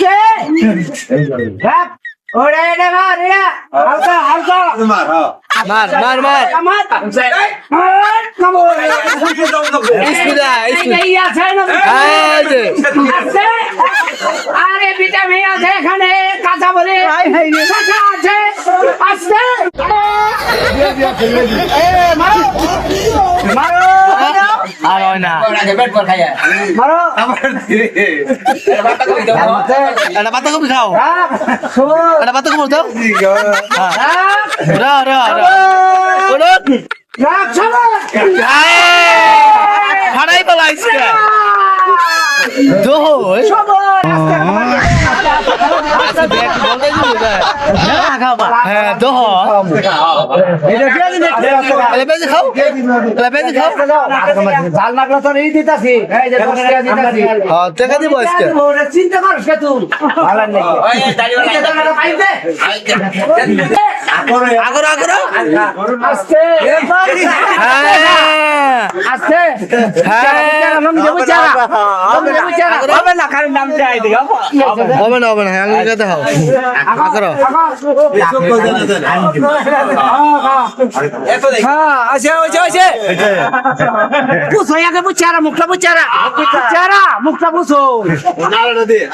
আস্তে রাখ ওরে রে মার রে হালকা হালকা মার হ্যাঁ মার মার মার কামাত কামড় ইসমিদা ইসমিদা এই আছে না আছে আরে ভিটামিন আছে এখানে কাঁচা বলে কাঁচা আছে আছে এ মারো মারো আর হয় না মারো। এটা পাতা কপি খাও। এটা পাতা কপি দাও। রা রা রা ওরত রাখ সবাই হারাই পালাইছে দোহই আচ্ছা দেখ হ্যাঁ দোহ। এলে খাও। এলে খাও। জাল লাগল তোর এই দিতাছি। হ্যাঁ টাকা দিব আজকে। চিন্তা করিস কে তুই? ভালো নাকি আগর আগর। আস্তে হ্যাঁ। আস্তে হ্যাঁ হবে না কারণ নাম চাই দিও হবে। না হবে না হ্যাঁ কাতে খাও আগর হ্যাঁ আছে আছে আছে। পুচারা মুখটা পুচারা পুচারা মুখটা দিয়ে